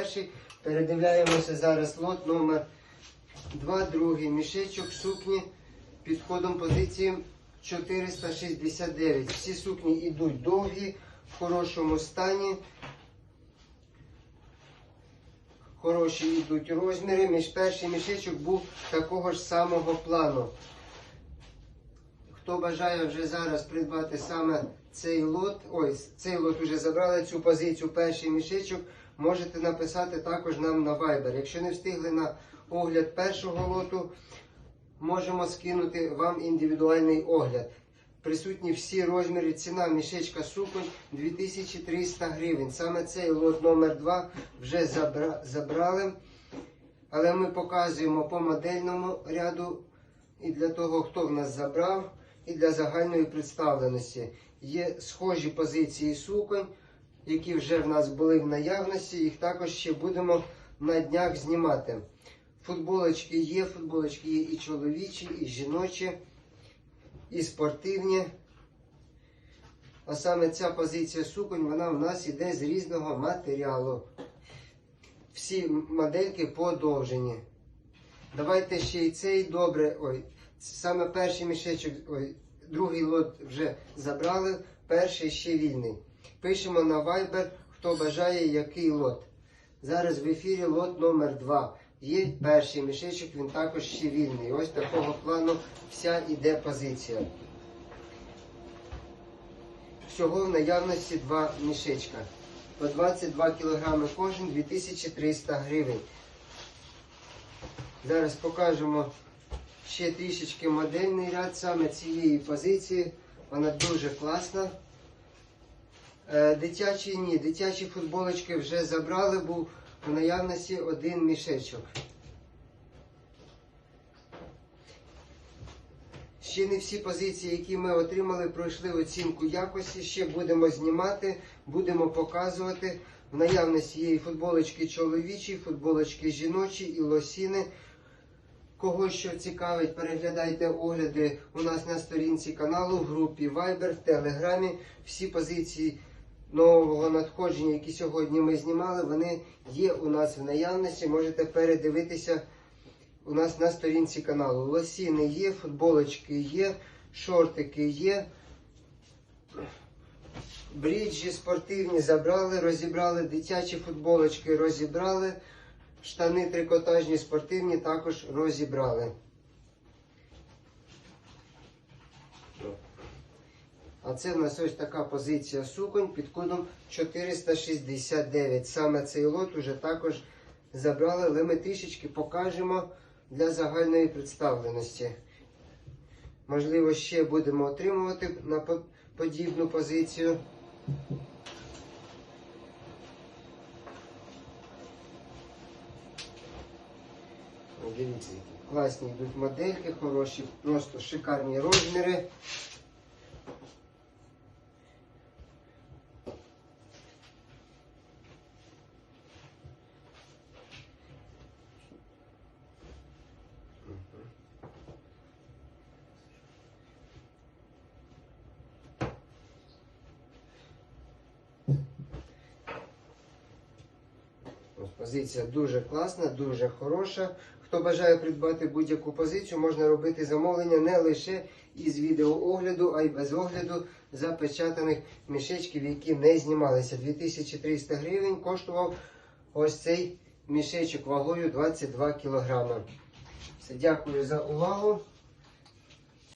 перший. Передивляємося зараз лот номер 2, другий мішечок сукні під ходом позиції 469. Всі сукні йдуть довгі, в хорошому стані. Хороші йдуть розміри. Між перший мішечок був такого ж самого плану. Хто бажає вже зараз придбати саме цей лот, ой, цей лот вже забрали цю позицію, перший мішечок, можете написати також нам на Viber. Якщо не встигли на огляд першого лоту, можемо скинути вам індивідуальний огляд. Присутні всі розміри, ціна мішечка суконь 2300 гривень. Саме цей лот номер 2 вже забра- забрали. Але ми показуємо по модельному ряду і для того, хто в нас забрав, і для загальної представленості. Є схожі позиції суконь, які вже в нас були в наявності. Їх також ще будемо на днях знімати. Футболочки є, футболочки є і чоловічі, і жіночі, і спортивні. А саме ця позиція суконь, вона в нас іде з різного матеріалу. Всі модельки подовжені. Давайте ще й цей добре. Ой, саме перший мішечок, ой, другий лот вже забрали, перший ще вільний. Пишемо на Viber, хто бажає який лот. Зараз в ефірі лот номер 2. Є перший мішечок, він також ще вільний. Ось такого плану вся іде позиція. Всього в наявності два мішечка. По 22 кг кожен 2300 гривень. Зараз покажемо ще трішечки модельний ряд саме цієї позиції. Вона дуже класна. Е, Дитячі ні, дитячі футболочки вже забрали, був в наявності один мішечок. Ще не всі позиції, які ми отримали, пройшли оцінку якості. Ще будемо знімати, будемо показувати. В наявності є і футболочки чоловічі, футболочки жіночі і лосіни. Кого що цікавить, переглядайте огляди у нас на сторінці каналу, в групі Viber, в Телеграмі. Всі позиції нового надходження, які сьогодні ми знімали, вони є у нас в наявності. Можете передивитися у нас на сторінці каналу. Лосіни є, футболочки є, шортики є. Бріджі спортивні забрали, розібрали, дитячі футболочки розібрали, штани трикотажні спортивні також розібрали. А це в нас ось така позиція суконь під кодом 469. Саме цей лот уже також забрали, але ми трішечки покажемо для загальної представленості. Можливо, ще будемо отримувати на подібну позицію. Дивіться, які класні йдуть модельки, хороші, просто шикарні розміри. Позиція дуже класна, дуже хороша. Хто бажає придбати будь-яку позицію, можна робити замовлення не лише із відеоогляду, а й без огляду запечатаних мішечків, які не знімалися. 2300 гривень коштував ось цей мішечок вагою 22 кг. Все, дякую за увагу.